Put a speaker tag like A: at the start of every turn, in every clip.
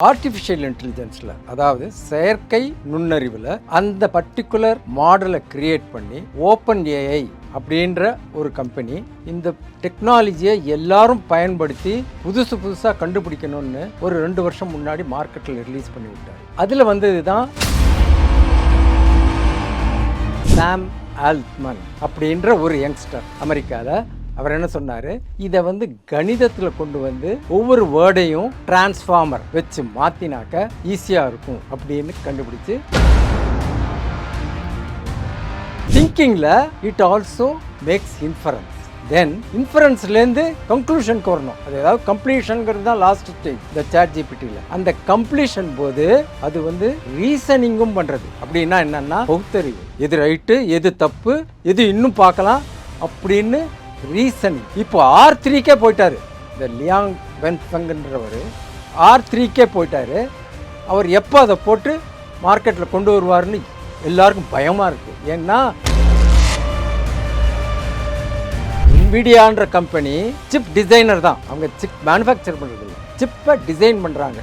A: Artificial இன்டெலிஜென்ஸில் அதாவது செயற்கை நுண்ணறிவில் அந்த பர்டிகுலர் மாடலை கிரியேட் பண்ணி ஓப்பன் ஏஐ அப்படின்ற ஒரு கம்பெனி இந்த டெக்னாலஜியை எல்லாரும் பயன்படுத்தி புதுசு புதுசாக கண்டுபிடிக்கணும்னு ஒரு ரெண்டு வருஷம் முன்னாடி மார்க்கெட்டில் ரிலீஸ் பண்ணி விட்டார். அதில் வந்தது தான் சாம் ஆல்ட்மன் அப்படின்ற ஒரு யங்ஸ்டர் அமெரிக்காவில் அவர் என்ன சொன்னார்? இதை வந்து கணிதத்தில் கொண்டு வந்து ஒவ்வொரு வேர்டையும் டிரான்ஸ்ஃபார்மர் வச்சு மாற்றினாக்க ஈஸியாக இருக்கும் அப்படின்னு கண்டுபிடிச்சு திங்கிங்கில் it also makes inference then இன்ஃபரன்ஸ்லேருந்து கன்க்ளூஷனுக்கு வரணும் அது ஏதாவது கம்ப்ளீஷனுங்கிறது தான் லாஸ்ட் ஸ்டேஜ் இந்த சேட் ஜிபிடியில் அந்த கம்ப்ளீஷன் போது அது வந்து ரீசனிங்கும் பண்ணுறது அப்படின்னா என்னென்னா பகுத்தறிவு. எது ரைட்டு எது தப்பு எது இன்னும் பார்க்கலாம் அப்படின்னு ரீசன் இப்போ ஆர் த்ரீக்கே போயிட்டாரு. இந்த லியாங் வென்ஃபங்ன்றவர் ஆர் த்ரீக்கே போயிட்டாரு. அவர் எப்போ அதை போட்டு மார்க்கெட்டில் கொண்டு வருவாருன்னு எல்லாருக்கும் பயமாக இருக்குது ஏன்னா இன்விடியான்ற கம்பெனி சிப் டிசைனர் தான். அவங்க சிப் மேனுஃபேக்சர் பண்ணுறது சிப்பை டிசைன் பண்ணுறாங்க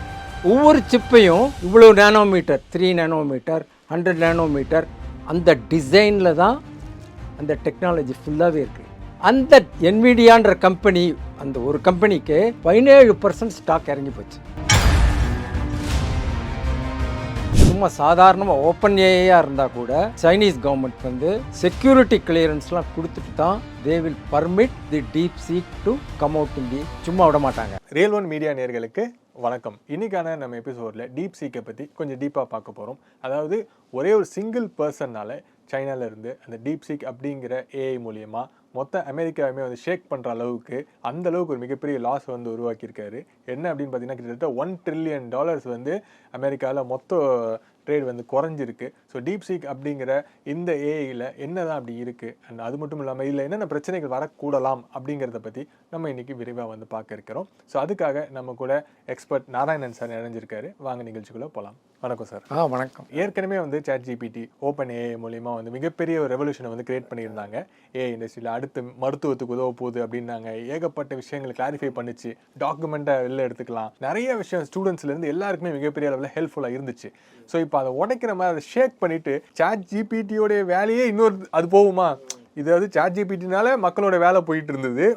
A: ஒவ்வொரு சிப்பையும் இவ்வளோ nanometre three nanometre hundred nanometre அந்த டிசைனில் தான் அந்த டெக்னாலஜி ஃபுல்லாகவே இருக்குது அந்த என்விடியான்ற கம்பெனி அந்த ஒரு கம்பெனிக்கு பதினேழு பர்சன்ட் ஸ்டாக் இறங்கி போச்சு. சும்மா சாதாரணமாக ஓப்பன் ஏஐயாக இருந்தால் கூட சைனீஸ் கவர்மெண்ட் வந்து செக்யூரிட்டி கிளியரன்ஸ்லாம் கொடுத்துட்டு தான் they will permit the DeepSeek to come out in the சும்மா விட மாட்டாங்க.
B: ரியல் ஒன் மீடியா நேர்களுக்கு வணக்கம். இன்றைக்கான நம்ம எபிசோடில் டீப் சீக்கை பற்றி கொஞ்சம் டீப்பாக பார்க்க போகிறோம் அதாவது ஒரே ஒரு சிங்கிள் பர்சன்னால சைனாவிலேருந்து அந்த டீப்சிக் அப்படிங்கிற ஏஐ மூலியமாக மொத்த அமெரிக்காவுமே வந்து ஷேக் பண்ணுற அளவுக்கு அந்த அளவுக்கு ஒரு மிகப்பெரிய லாஸ் வந்து உருவாக்கியிருக்காரு. என்ன அப்படின்னு பார்த்தீங்கன்னா கிட்டத்தட்ட ஒன் ட்ரில்லியன் டாலர்ஸ் வந்து அமெரிக்காவில் மொத்த ட்ரேட் வந்து குறைஞ்சிருக்கு. ஸோ டீப் சீக் அப்படிங்கிற இந்த ஏஐயில் என்ன தான் அப்படி இருக்குது அண்ட் அது மட்டும் இல்லாமல் இதில் என்னென்ன பிரச்சனைகள் வரக்கூடலாம் அப்படிங்கிறத பற்றி நம்ம இன்றைக்கி விரைவாக வந்து பார்க்க இருக்கிறோம். ஸோ அதுக்காக நம்ம கூட எக்ஸ்பர்ட் நாராயணன் சார் இணைஞ்சிருக்காரு. வாங்க நிகழ்ச்சிக்குள்ளே போகலாம் வணக்கம் சார்
A: ஆ வணக்கம்.
B: ஏற்கனவே வந்து சேட் ஜிபிடி ஓப்பன் ஏஐ மூலியமா வந்து மிகப்பெரிய ஒரு ரெவல்யூஷனை வந்து கிரியேட் பண்ணியிருந்தாங்க. ஏஐ இண்டஸ்ட்ரியில் அடுத்து மருத்துவத்துக்கு உதவ போகுது அப்படின்னாங்க. ஏகப்பட்ட விஷயங்களை கிளாரிஃபை பண்ணுச்சு. டாக்குமெண்ட்டை வெளில எடுத்துக்கலாம். நிறைய விஷயம் ஸ்டூடெண்ட்ஸ்லேருந்து எல்லாருக்குமே மிகப்பெரிய அளவில் ஹெல்ப்ஃபுல்லாக இருந்துச்சு. ஸோ இப்போ அதை உடைக்கிற மாதிரி அதை ஷேக் பண்ணிட்டு சேட் ஜிபிடியோடைய வேலையே இன்னொரு அது போகுமா? இது வந்து சேட் மக்களோட வேலை போயிட்டு இருந்தது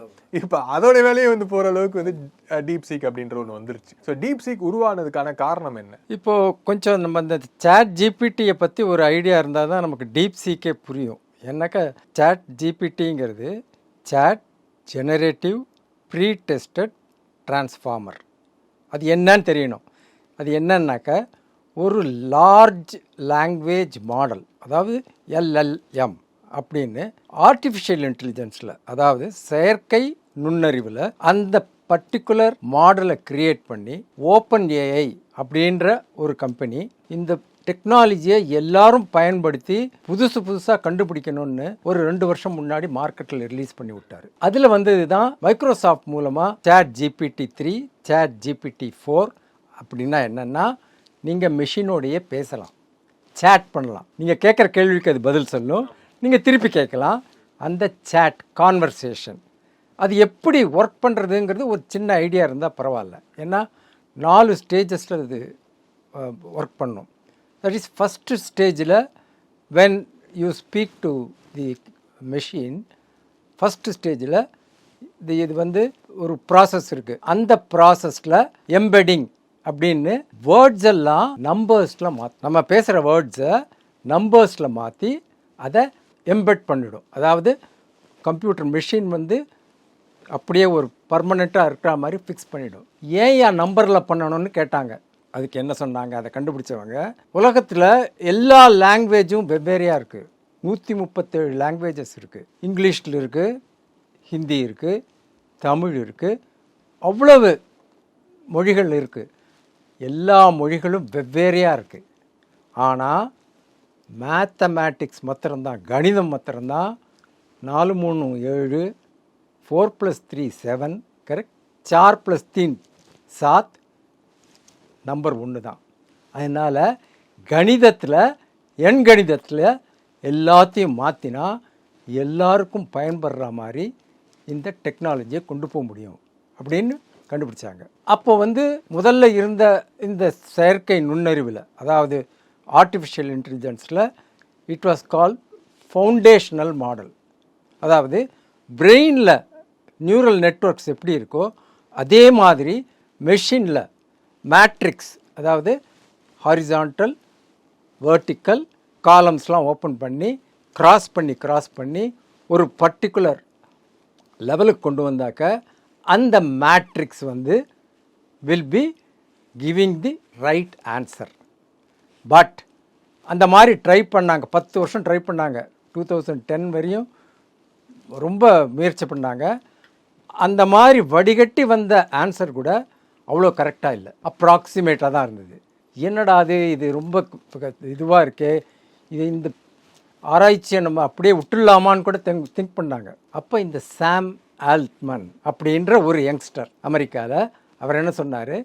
B: இப்போ அதோட வேலையை வந்து போகிற அளவுக்கு வந்து டீப் சீக் அப்படின்ற ஒன்று வந்துருச்சு. ஸோ டீப் சீக் உருவானதுக்கான காரணம் என்ன?
A: இப்போ கொஞ்சம் நம்ம இந்த சேட் ஜிபிடியை பற்றி ஒரு ஐடியா இருந்தால் தான் நமக்கு டீப் சீக்கே புரியும். என்னக்கா chat ஜிபிடிங்கிறது chat generative pre tested transformer அது என்னன்னு தெரியணும். அது என்னன்னாக்க ஒரு லார்ஜ் லாங்குவேஜ் மாடல் அதாவது எல்எல்எம் அப்படின்னு ஆர்டிஃபிஷியல் இன்டெலிஜென்ஸில் அதாவது செயற்கை நுண்ணறிவில் அந்த பர்டிகுலர் மாடலை கிரியேட் பண்ணி ஓப்பன் ஏஐ அப்படின்ற ஒரு கம்பெனி இந்த டெக்னாலஜியை எல்லாரும் பயன்படுத்தி புதுசு புதுசாக கண்டுபிடிக்கணும்னு ஒரு ரெண்டு வருஷம் முன்னாடி மார்க்கெட்டில் ரிலீஸ் பண்ணி விட்டார். அதில் வந்தது தான் மைக்ரோசாஃப்ட் மூலமாக chat GPT three chat GPT four அப்படின்னா என்னென்னா நீங்கள் மெஷினோடையே பேசலாம் சேட் பண்ணலாம். நீங்கள் கேட்குற கேள்விக்கு அது பதில் சொல்லும். நீங்கள் திருப்பி கேட்கலாம். அந்த சேட் கான்வர்சேஷன் அது எப்படி ஒர்க் பண்ணுறதுங்கிறது ஒரு சின்ன ஐடியா இருந்தால் பரவாயில்ல. ஏன்னா நாலு ஸ்டேஜஸில் இது ஒர்க் பண்ணும். தட் இஸ் ஃபஸ்ட்டு ஸ்டேஜில் when you speak to the machine first ஸ்டேஜில் இது இது வந்து ஒரு ப்ராசஸ் இருக்குது அந்த ப்ராசஸில் எம்பெடிங் அப்படின்னு வேர்ட்ஸ் எல்லாம் நம்பர்ஸில் மாற்ற நம்ம பேசுகிற வேர்ட்ஸை நம்பர்ஸில் மாற்றி அதை எம்பெட் பண்ணிடும். அதாவது கம்ப்யூட்டர் மிஷின் வந்து அப்படியே ஒரு பர்மனெண்ட்டாக இருக்கிற மாதிரி ஃபிக்ஸ் பண்ணிவிடும் ஏன் என் நம்பரில் பண்ணணும்னு கேட்டாங்க. அதுக்கு என்ன சொன்னாங்க? அதை கண்டுபிடிச்சவங்க உலகத்தில் எல்லா லாங்குவேஜும் வெவ்வேறையாக இருக்குது நூற்றி முப்பத்தேழு லாங்குவேஜஸ் இருக்குது இங்கிலீஷில் இருக்குது ஹிந்தி இருக்குது தமிழ் இருக்குது அவ்வளவு மொழிகள் இருக்குது எல்லா மொழிகளும் வெவ்வேறையாக இருக்குது ஆனால் மேத்தமேட்டிக்ஸ் மாத்திரம்தான் கணிதம் மாத்திரம்தான். நாலு மூணு ஏழு four plus three seven correct sir plus தீன் சாத் நம்பர் ஒன்று தான். அதனால் கணிதத்தில் எண் கணிதத்தில் எல்லாத்தையும் மாற்றினா எல்லாருக்கும் பயன்படுற மாதிரி இந்த டெக்னாலஜியை கொண்டு போக முடியும். அப்படின்னு கண்டுபிடிச்சாங்க. அப்போ வந்து முதல்ல இருந்த இந்த செயற்கை நுண்ணறிவில் அதாவது artificial இன்டெலிஜென்ஸில் it was call foundational model அதாவது பிரெயினில் நியூரல் நெட்வொர்க்ஸ் எப்படி இருக்கோ அதே மாதிரி மெஷினில் மேட்ரிக்ஸ் அதாவது ஹாரிசான்டல் வெர்டிக்கல் காலம்ஸ்லாம் ஓப்பன் பண்ணி க்ராஸ் பண்ணி க்ராஸ் பண்ணி ஒரு பர்டிகுலர் லெவலுக்கு கொண்டு வந்தாக்க அந்த மேட்ரிக்ஸ் வந்து will be giving the right answer but அந்த மாதிரி ட்ரை பண்ணாங்க. பத்து வருஷம் ட்ரை பண்ணாங்க. டூ தௌசண்ட் டென் வரையும் ரொம்ப முயற்சி பண்ணாங்க. அந்த மாதிரி வடிகட்டி வந்த ஆன்சர் கூட அவ்வளோ கரெக்டாக இல்லை. அப்ராக்சிமேட்டாக தான் இருந்தது. என்னடா அது? இது ரொம்ப இதுவாக இருக்கே. இது இந்த ஆராய்ச்சியை நம்ம அப்படியே விட்டுடலாமான்னு கூட திங்க் திங்க் பண்ணாங்க. அப்போ இந்த சாம் ஆல்ட்மன் அப்படின்ற ஒரு யங்ஸ்டர் அமெரிக்காவில் அவர் என்ன சொன்னார்?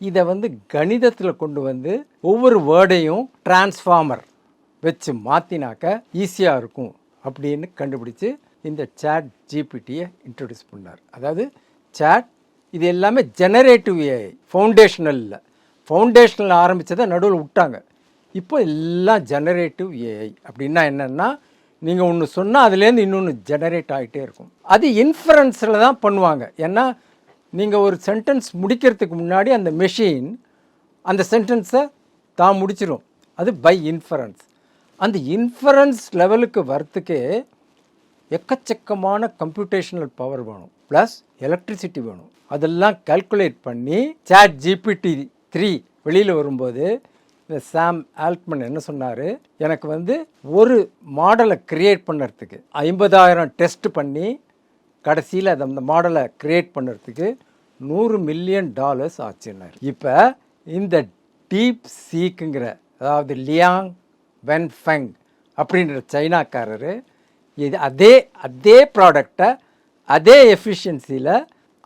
A: இதை வந்து கணிதத்தில் கொண்டு வந்து ஒவ்வொரு வேர்டையும் டிரான்ஸ்ஃபார்மர் வச்சு மாற்றினாக்க ஈஸியாக இருக்கும் அப்படின்னு கண்டுபிடிச்சு இந்த சேட் ஜிபிடியை இன்ட்ரடியூஸ் பண்ணார். அதாவது சேட் இது எல்லாமே ஜெனரேட்டிவ் ஏஐ ஃபவுண்டேஷனல் இல்லை ஃபவுண்டேஷனில் ஆரம்பித்ததை நடுவில் விட்டாங்க. இப்போ எல்லாம் ஜெனரேட்டிவ் ஏஐ அப்படின்னா என்னென்னா நீங்கள் ஒன்று சொன்னால் அதுலேருந்து இன்னொன்று ஜெனரேட் ஆகிட்டே இருக்கும். அது இன்ஃபரன்ஸில் தான் பண்ணுவாங்க. ஏன்னா நீங்கள் ஒரு சென்டென்ஸ் முடிக்கிறதுக்கு முன்னாடி அந்த மெஷின் அந்த சென்டென்ஸை தான் முடிச்சிடும் அது பை இன்ஃபரன்ஸ் அந்த இன்ஃபரன்ஸ் லெவலுக்கு வரத்துக்கே எக்கச்சக்கமான கம்ப்யூட்டேஷனல் பவர் வேணும். ப்ளஸ் எலக்ட்ரிசிட்டி வேணும். அதெல்லாம் கால்குலேட் பண்ணி சேட் ஜிபிடி த்ரீ வெளியில் வரும்போது இந்த சாம் ஆல்ட்மன் என்ன சொன்னார்? எனக்கு வந்து ஒரு மாடலை க்ரியேட் பண்ணுறதுக்கு ஐம்பதாயிரம் டெஸ்ட் பண்ணி கடைசியில் அதை அந்த மாடலை க்ரியேட் பண்ணுறதுக்கு நூறு மில்லியன் டாலர்ஸ் ஆச்சுன்னார் இப்போ இந்த டீப் சீக்குங்கிற அதாவது லியாங் வென் ஃபெங் அப்படின்ற சைனாக்காரர் இது அதே அதே ப்ராடக்டை அதே எஃபிஷியன்சியில்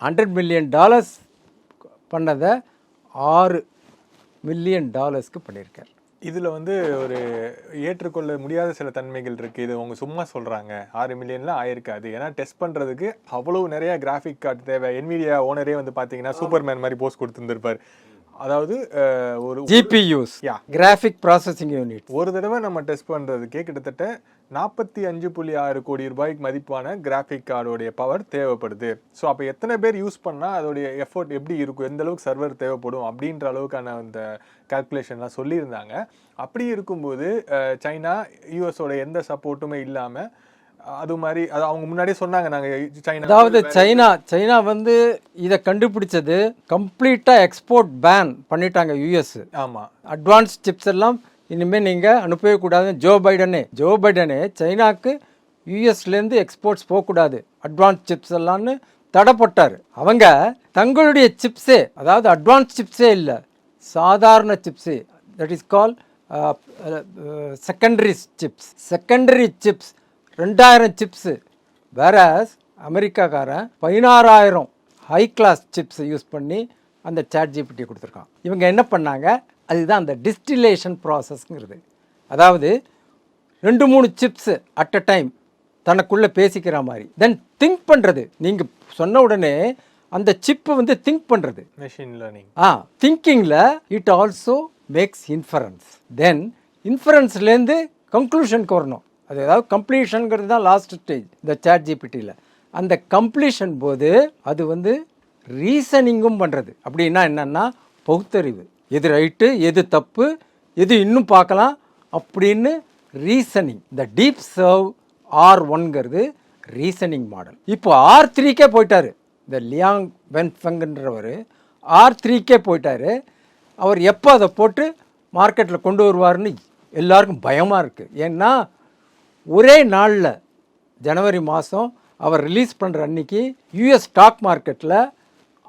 A: ஹண்ட்ரட் மில்லியன் டாலர்ஸ் பண்ணதை ஆறு மில்லியன் டாலர்ஸ்க்கு பண்ணியிருக்கார்
B: இதுல வந்து ஒரு ஏற்றுக்கொள்ள முடியாத சில தன்மைகள் இருக்கு. இது அவங்க சும்மா சொல்றாங்க. ஆறு மில்லியன்ல ஆயிருக்காது. ஏன்னா டெஸ்ட் பண்றதுக்கு அவ்வளவு நிறைய கிராஃபிக் கார்டு தேவை. என்விடியா ஓனரே வந்து பாத்தீங்கன்னா சூப்பர்மேன் மாதிரி போஸ்ட் கொடுத்துருந்துருப்பார். அதாவது ஒரு
A: GPUs
B: Yeah.
A: Graphic processing unit
B: ஒரு தடவை நம்ம டெஸ்ட் பண்றதுக்கே கிட்டத்தட்ட நாற்பத்தி அஞ்சு புள்ளி ஆறு கோடி ரூபாய்க்கு மதிப்பான கிராஃபிக் கார்டோடைய பவர் தேவைப்படுது. ஸோ அப்போ எத்தனை பேர் யூஸ் பண்ணால் அதோடைய எஃபோர்ட் எப்படி இருக்கும்? எந்த அளவுக்கு சர்வர் தேவைப்படும்? அப்படின்ற அளவுக்கான அந்த கால்குலேஷன்லாம் சொல்லியிருந்தாங்க. அப்படி இருக்கும்போது சைனா யூஎஸோட எந்த சப்போர்ட்டுமே இல்லாமல் அது மாதிரி அது அவங்க முன்னாடியே சொன்னாங்க நாங்கள் சைனா
A: அதாவது சைனா சைனா வந்து இதை கண்டுபிடிச்சது கம்ப்ளீட்டாக எக்ஸ்போர்ட் பேன் பண்ணிட்டாங்க யூஎஸ்
B: ஆமா.
A: அட்வான்ஸ் சிப்ஸ் எல்லாம் இனிமேல் நீங்கள் அனுப்பவே கூடாது. ஜோ பைடனே ஜோ பைடனே சைனாக்கு யூஎஸ்லேருந்து எக்ஸ்போர்ட்ஸ் போகக்கூடாது. அட்வான்ஸ் சிப்ஸ் எல்லாம்னு தடை போட்டார். அவங்க தங்களுடைய சிப்ஸே அதாவது அட்வான்ஸ் சிப்ஸே இல்லை சாதாரண chips that is call secondary chips. Secondary chips ரெண்டாயிரம் சிப்ஸு. வேற அமெரிக்காக்காரன் பதினாறாயிரம் ஹை கிளாஸ் சிப்ஸ் யூஸ் பண்ணி அந்த சேட் ஜிபிடி கொடுத்துருக்கான். இவங்க என்ன பண்ணாங்க? அதுதான் அந்த டிஸ்டிலேஷன் ப்ராசஸ்ங்கிறது அதாவது ரெண்டு மூணு சிப்ஸ் அட் அ டைம் தனக்குள்ளே பேசிக்கிற மாதிரி. தென் திங்க் பண்ணுறது நீங்கள் சொன்ன உடனே அந்த சிப்பு வந்து திங்க் பண்ணுறது
B: machine learning
A: ah திங்கிங்கில் it also makes inference then இன்ஃபரன்ஸ்லேருந்து கன்க்ளூஷனுக்கு வரணும். அது ஏதாவது கம்ப்ளீஷனுங்கிறது தான் லாஸ்ட் ஸ்டேஜ் இந்த சேட் ஜிபிடியில் அந்த கம்ப்ளீஷன் போது அது வந்து ரீசனிங்கும் பண்ணுறது அப்படின்னா என்னென்னா பகுத்தறிவு. எது ரைட்டு எது தப்பு எது இன்னும் பார்க்கலாம் அப்படின்னு ரீசனிங் இந்த டீப் சர்வ் ஆர் ஒன்ங்கிறது ரீசனிங் மாடல் இப்போ ஆர் த்ரீக்கே போயிட்டாரு. இந்த லியாங் வென்ஃபெங்ன்றவர் ஆர் த்ரீக்கே போயிட்டார். அவர் எப்போ அதை போட்டு மார்க்கெட்டில் கொண்டு வருவார்னு எல்லாருக்கும் பயமாக இருக்குது ஏன்னா ஒரே நாளில் ஜனவரி மாதம் அவர் ரிலீஸ் பண்ணுற அன்னைக்கு யூஎஸ் ஸ்டாக் மார்க்கெட்டில்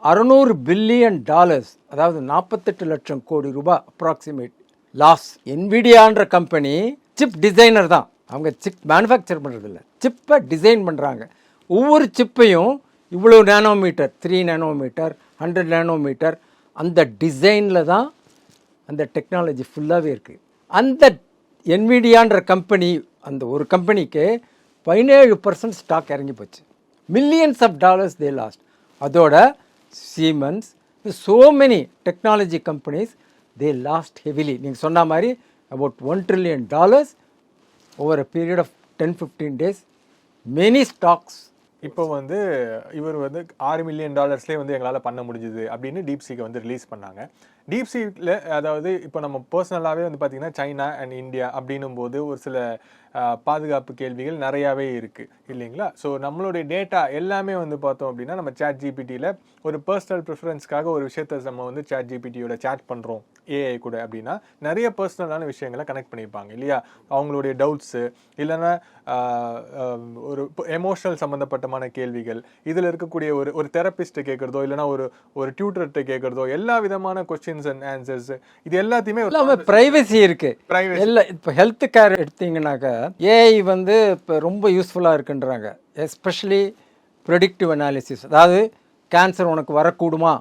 A: அறநூறு பில்லியன் டாலர்ஸ் அதாவது நாற்பத்தெட்டு லட்சம் கோடி ரூபாய் அப்ராக்சிமேட் லாஸ் என்விடியான்ற கம்பெனி சிப் டிசைனர் தான். அவங்க சிப் மேனுஃபேக்சர் பண்ணுறதில்ல சிப்பை டிசைன் பண்ணுறாங்க ஒவ்வொரு சிப்பையும் இவ்வளோ nanometre three nanometre hundred nanometre அந்த டிசைனில் தான் அந்த டெக்னாலஜி ஃபுல்லாகவே இருக்குது அந்த என்விடியான்ற கம்பெனி அந்த ஒரு கம்பெனிக்கு பதினேழு பர்சன்ட் ஸ்டாக் இறங்கி போச்சு. Millions of dollars they lost அதோட Siemens so many technology companies they lost heavily நீங்கள் சொன்ன மாதிரி about one trillion dollars over a period of ten fifteen days many stocks
B: இப்போ வந்து இவர் வந்து ஆறு மில்லியன் டாலர்ஸ்லேயே வந்து எங்களால் பண்ண முடிஞ்சுது அப்படின்னு டீப்சிக்கு வந்து ரிலீஸ் பண்ணாங்க. டீப் சீக்கில் அதாவது இப்போ நம்ம பர்சனலாகவே வந்து பார்த்தீங்கன்னா சைனா அண்ட் இந்தியா அப்படின்னும் போது ஒரு சில பாதுகாப்பு கேள்விகள் நிறையாவே இருக்குது இல்லைங்களா? ஸோ நம்மளுடைய டேட்டா எல்லாமே வந்து பார்த்தோம் அப்படின்னா நம்ம சேட் ஜிபிடியில் ஒரு பர்சனல் ப்ரிஃபரன்ஸ்க்காக ஒரு விஷயத்தை நம்ம வந்து சேட் ஜிபிடியோட சேட் பண்ணுறோம் ஏஐ கூட அப்படின்னா நிறைய பர்சனலான விஷயங்களை கனெக்ட் பண்ணியிருப்பாங்க இல்லையா? அவங்களுடைய டவுட்ஸு இல்லைன்னா ஒரு எமோஷனல் சம்மந்தப்பட்டமான கேள்விகள் இதில் இருக்கக்கூடிய ஒரு ஒரு தெரபிஸ்ட்டை கேட்குறதோ இல்லைனா ஒரு ஒரு டியூட்டர்கிட்ட கேட்குறதோ எல்லா விதமான கொஸ்டின் கொஸ்டின்ஸ் அண்ட் ஆன்சர்ஸ் இது எல்லாத்தையுமே
A: இல்லாமல் ப்ரைவசி
B: Privacy.
A: எல்லாம் இப்போ ஹெல்த் கேர் எடுத்தீங்கன்னாக்கா ஏஐ வந்து இப்போ ரொம்ப யூஸ்ஃபுல்லாக இருக்குன்றாங்க. எஸ்பெஷலி ப்ரெடிக்டிவ் அனாலிசிஸ் அதாவது கேன்சர் உனக்கு வரக்கூடுமா?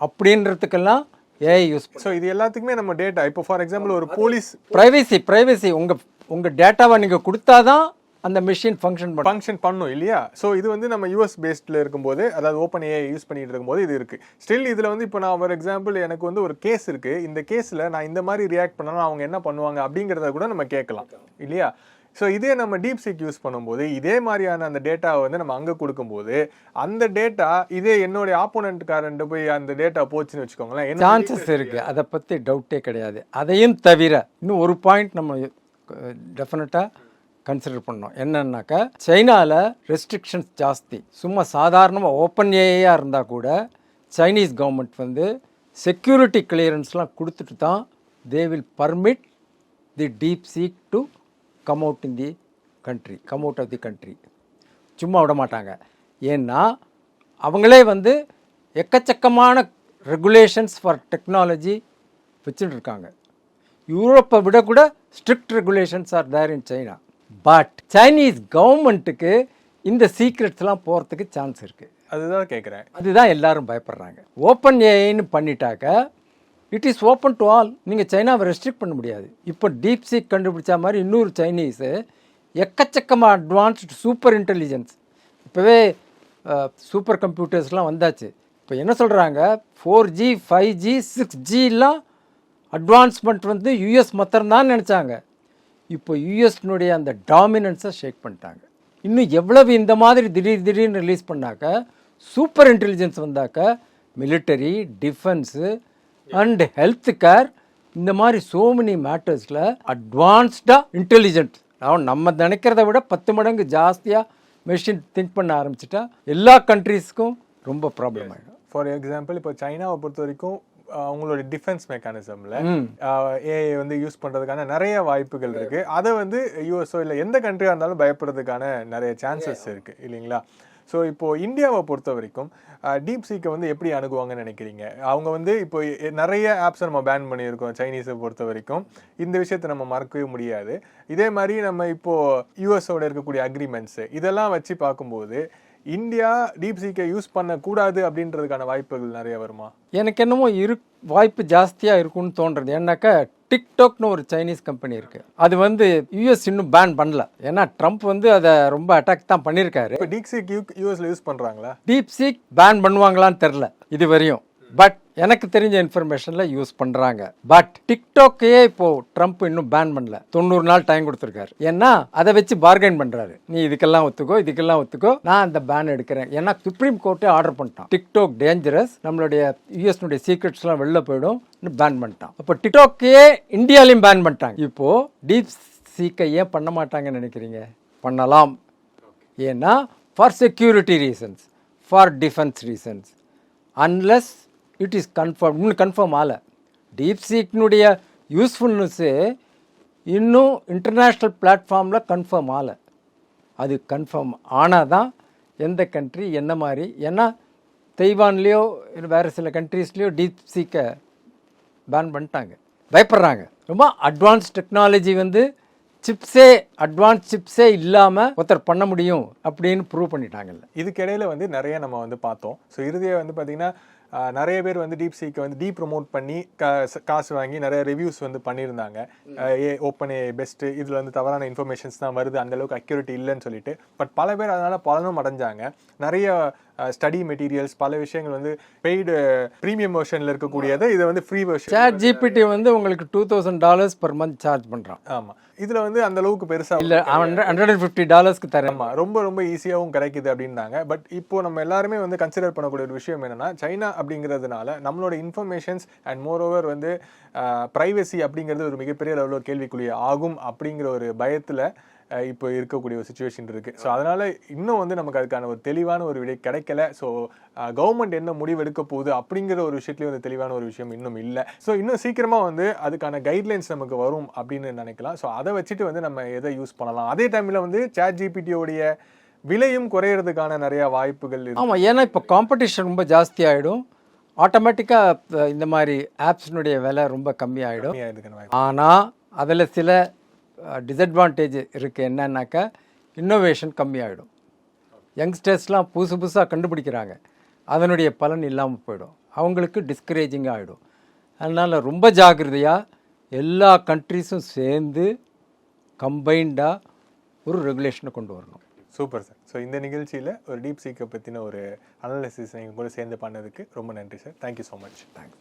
A: அப்படின்றதுக்கெல்லாம் ஏஐ யூஸ்
B: ஸோ இது எல்லாத்துக்குமே நம்ம டேட்டா இப்போ ஃபார் எக்ஸாம்பிள் ஒரு போலீஸ்
A: ப்ரைவசி ப்ரைவசி உங்கள் உங்கள் டேட்டாவை நீங்கள் கொடுத்தாதான் அந்த மிஷின் ஃபங்க்ஷன் பண்ணும்
B: ஃபங்க்ஷன் பண்ணும் இல்லையா? ஸோ இது வந்து நம்ம யூஎஸ் பேஸ்டில் இருக்கும்போது அதாவது ஓப்பன் ஏஐ யூஸ் பண்ணிட்டு இருக்கும்போது இது இருக்கு. ஸ்டில் இதில் வந்து இப்போ நான் ஒரு எக்ஸாம்பிள் எனக்கு வந்து ஒரு கேஸ் இருக்கு. இந்த கேஸில் நான் இந்த மாதிரி ரியாக்ட் பண்ணனா அவங்க என்ன பண்ணுவாங்க அப்படிங்கிறத கூட நம்ம கேட்கலாம் இல்லையா? ஸோ இதே நம்ம டீப் சீக் யூஸ் பண்ணும்போது இதே மாதிரியான அந்த டேட்டாவை வந்து நம்ம அங்கே கொடுக்கும்போது அந்த டேட்டா இதே என்னுடைய ஆப்போனண்ட்காரன்ட்டு போய் அந்த டேட்டா போச்சுன்னு வச்சுக்கோங்களேன் என்ன
A: சான்சஸ் இருக்குது அதை பற்றி டவுட்டே கிடையாது. அதையும் தவிர இன்னும் ஒரு பாயிண்ட் நம்ம டெஃபினட்டாக கன்சிடர் பண்ணோம் என்னன்னாக்கா சைனாவில் ரெஸ்ட்ரிக்ஷன்ஸ் ஜாஸ்தி. சும்மா சாதாரணமாக ஓப்பன் ஏஐயாக இருந்தால் கூட சைனீஸ் கவர்மெண்ட் வந்து செக்யூரிட்டி கிளியரன்ஸ்லாம் கொடுத்துட்டு தான் they will permit the DeepSeek to come out in the country come out of the country சும்மா விட மாட்டாங்க. ஏன்னா அவங்களே வந்து எக்கச்சக்கமான ரெகுலேஷன்ஸ் ஃபார் டெக்னாலஜி வச்சுட்டு இருக்காங்க. யூரோப்பை விட கூட strict regulations are there in China but Chinese கவர்மெண்ட்டுக்கு இந்த சீக்ரெட்ஸ்லாம் போகிறதுக்கு சான்ஸ் இருக்குது
B: அதுதான் கேட்குறேன்
A: அதுதான் எல்லாரும் பயப்படுறாங்க. ஓப்பன் ஏஐன்னு பண்ணிட்டாக்க it is open to all நீங்கள் சைனாவை ரெஸ்ட்ரிக்ட் பண்ண முடியாது. இப்போ டீப் சீக் கண்டுபிடிச்ச மாதிரி இன்னொரு சைனீஸு எக்கச்சக்கமாக அட்வான்ஸ்டு சூப்பர் இன்டெலிஜென்ஸ் இப்போவே சூப்பர் கம்ப்யூட்டர்ஸ்லாம் வந்தாச்சு. இப்போ என்ன சொல்கிறாங்க four G five G six ஜிலாம் advancement வந்து யூஎஸ் மாத்திரம்தான் நினச்சாங்க. இப்போ யூஎஸ்னுடைய அந்த டாமினன்ஸை ஷேக் பண்ணிட்டாங்க. இன்னும் எவ்வளவு இந்த மாதிரி திடீர் திடீர்னு ரிலீஸ் பண்ணாக்க super intelligence வந்தாக்க military defence and health care இந்த மாதிரி சோ மெனி மேட்டர்ஸில் அட்வான்ஸ்டாக இன்டெலிஜென்ட் அவன் நம்ம நினைக்கிறத விட பத்து மடங்கு ஜாஸ்தியாக மெஷின் திங்க் பண்ண ஆரம்பிச்சிட்டா எல்லா கண்ட்ரீஸ்க்கும் ரொம்ப ப்ராப்ளம் ஆகிடும்
B: ஃபார் எக்ஸாம்பிள் இப்போ சைனாவை பொறுத்த வரைக்கும் அவங்களோட டிஃபென்ஸ் மெக்கானிசம்ல ஏஐ வந்து யூஸ் பண்றதுக்கான நிறைய வாய்ப்புகள் இருக்கு. அதை வந்து யூஎஸ்ஓ இல்லை எந்த கண்ட்ரியா இருந்தாலும் பயப்படுறதுக்கான நிறைய சான்சஸ் இருக்கு இல்லைங்களா? ஸோ இப்போ இந்தியாவை பொறுத்த வரைக்கும் டீப் சீக்கை வந்து எப்படி அணுகுவாங்கன்னு நினைக்கிறீங்க? அவங்க வந்து இப்போ நிறைய ஆப்ஸை நம்ம பேன் பண்ணியிருக்கோம் சைனீஸை பொறுத்த வரைக்கும். இந்த விஷயத்தை நம்ம மறக்கவே முடியாது. இதே மாதிரி நம்ம இப்போ யூஎஸோட இருக்கக்கூடிய அக்ரிமெண்ட்ஸ் இதெல்லாம் வச்சு பார்க்கும்போது இந்தியா டீப் சீக்கை யூஸ் பண்ணக்கூடாது அப்படின்றதுக்கான வாய்ப்புகள் நிறைய வருமா?
A: எனக்கு என்னமோ இரு வாய்ப்பு ஜாஸ்தியாக இருக்கும்னு தோன்றது. ஏன்னாக்கா டிக்டாக்னு ஒரு சைனீஸ் கம்பெனி இருக்குது அது வந்து யூஎஸ் இன்னும் பேன் பண்ணல. ஏன்னா ட்ரம்ப் வந்து அதை ரொம்ப அட்டாக் தான் பண்ணியிருக்காரு.
B: இப்போ டீப் சீக் யூஎஸ்ல யூஸ் பண்றாங்களா?
A: டீப் சீக் பேன் பண்ணுவாங்களான்னு தெரில. இது வரையும். பட் எனக்கு தெரிஞ்ச இன்ஃபர்மேஷனில் யூஸ் பண்ணுறாங்க பட் டிக்டாக்கையே இப்போ ட்ரம்ப் இன்னும் பேன் பண்ணல. தொண்ணூறு நாள் டைம் கொடுத்துருக்காரு. ஏன்னா அதை வச்சு பார்கெயின் பண்ணுறாரு நீ இதுக்கெல்லாம் ஒத்துக்கோ இதுக்கெல்லாம் ஒத்துக்கோ. நான் அந்த பேன் எடுக்கிறேன். ஏன்னா சுப்ரீம் கோர்ட்டே ஆர்டர் பண்ணிட்டான். டிக்டாக் டேஞ்சரஸ் நம்மளுடைய யூஎஸ்னுடைய சீக்ரெட்ஸ்லாம் வெளில போயிடும். பேன் பண்ணிட்டான். அப்போ டிக்டாக்கையே இந்தியாலையும் பேன் பண்ணிட்டாங்க. இப்போ டீப் சீக்கை ஏன் பண்ண மாட்டாங்கன்னு நினைக்கிறீங்க? பண்ணலாம். ஏன்னா for security reasons for defence reasons unless it is confirm இன்னும் கன்ஃபார்ம் ஆகலை. டீப் சீக்னுடைய யூஸ்ஃபுல்னஸ்ஸு இன்னும் இன்டர்நேஷ்னல் பிளாட்ஃபார்மில் கன்ஃபார்ம் ஆகலை. அது கன்ஃபார்ம் ஆனால் தான் எந்த கண்ட்ரி என்ன மாதிரி? ஏன்னா தைவான்லேயோ வேறு சில கண்ட்ரீஸ்லேயோ டீப் சீக்கை பேன் பண்ணிட்டாங்க. பயப்படுறாங்க. ரொம்ப அட்வான்ஸ் டெக்னாலஜி வந்து சிப்ஸே அட்வான்ஸ் சிப்ஸே இல்லாமல் ஒருத்தர் பண்ண முடியும் அப்படின்னு ப்ரூவ் பண்ணிட்டாங்கல்ல.
B: இதுக்கிடையில் வந்து நிறைய நம்ம வந்து பார்த்தோம். ஸோ இறுதியாக வந்து பார்த்திங்கன்னா நிறைய பேர் வந்து டீப் சீக்கை வந்து டீ ப்ரொமோட் பண்ணி காசு வாங்கி நிறைய ரிவ்யூஸ் வந்து பண்ணியிருந்தாங்க. ஏ ஓப்பன் ஏ பெஸ்ட்டு இதில் வந்து தவறான இன்ஃபர்மேஷன்ஸ் தான் வருது அந்த அளவுக்கு அக்யூரிட்டி இல்லைன்னு சொல்லிட்டு. பட் பல பேர் அதனால பலனும் அடைஞ்சாங்க. நிறைய ஸ்டடி மெட்டீரியல்ஸ் பல விஷயங்கள் வந்து பெய்டு ப்ரீமியம் வெர்ஷனில் இருக்கக்கூடியதை. இதை வந்து ஃப்ரீ வெர்ஷன்
A: சேட் ஜிபிடி வந்து உங்களுக்கு two thousand dollars per month charge பண்ணுறான்
B: ஆமாம் இதில் வந்து அந்த அளவுக்கு பெருசாக
A: இல்லை ஹண்ட்ரட் அண்ட் ஃபிஃப்டி டாலர்ஸ்க்கு தரேன்.
B: ஆமா. ரொம்ப ரொம்ப ஈஸியாகவும் கிடைக்குது அப்படின்னாங்க. பட் இப்போ நம்ம எல்லாருமே வந்து கன்சிடர் பண்ணக்கூடிய ஒரு விஷயம் என்னன்னா சைனா அப்படிங்கிறதுனால நம்மளோட இன்ஃபர்மேஷன்ஸ் அண்ட் மோர் ஓவர் வந்து ப்ரைவசி அப்படிங்கிறது ஒரு மிகப்பெரிய லெவலில் கேள்விக்குரிய ஆகும் அப்படிங்கிற ஒரு பயத்தில் இப்போ இருக்கக்கூடிய ஒரு சுச்சுவேஷன் இருக்கு. ஸோ அதனால இன்னும் வந்து நமக்கு அதுக்கான ஒரு தெளிவான ஒரு விடை கிடைக்கல. ஸோ கவர்மெண்ட் என்ன முடிவு எடுக்க போகுது அப்படிங்கிற ஒரு விஷயத்துலேயும் வந்து தெளிவான ஒரு விஷயம் இன்னும் இல்லை. ஸோ இன்னும் சீக்கிரமா வந்து அதுக்கான கைட்லைன்ஸ் நமக்கு வரும் அப்படின்னு நினைக்கலாம். ஸோ அதை வச்சுட்டு வந்து நம்ம எதை யூஸ் பண்ணலாம்? அதே டைம்ல வந்து சேட் ஜிபிடியோடைய விலையும் குறையிறதுக்கான நிறைய வாய்ப்புகள்
A: ஆமாம் ஏன்னா இப்போ காம்படிஷன் ரொம்ப ஜாஸ்தி ஆகிடும் ஆட்டோமேட்டிக்காக இந்த மாதிரி ஆப்ஸினுடைய விலை ரொம்ப கம்மியாயிடும்.
B: கம்மியா இதுக்கான வாய்ப்பு
A: ஆனால் அதில் சில டிஸ்அட்வான்டேஜ் இருக்குது என்னன்னாக்கா இன்னோவேஷன் கம்மியாயிடும். யங்ஸ்டர்ஸ்லாம் புதுசு புதுசாக கண்டுபிடிக்கிறாங்க. அதனுடைய பலன் இல்லாமல் போயிடும். அவங்களுக்கு டிஸ்கரேஜிங்காக ஆகிடும் அதனால் ரொம்ப ஜாக்கிரதையாக எல்லா கண்ட்ரிஸும் சேர்ந்து கம்பைண்டாக ஒரு ரெகுலேஷனை கொண்டு வரணும்.
B: சூப்பர் சார் ஸோ இந்த நிகழ்ச்சியில் ஒரு டீப் சீக்கை பற்றின ஒரு அனாலிசிஸ் நீங்கள் கூட சேர்ந்து பண்ணதுக்கு ரொம்ப நன்றி sir thank you so much
A: thanks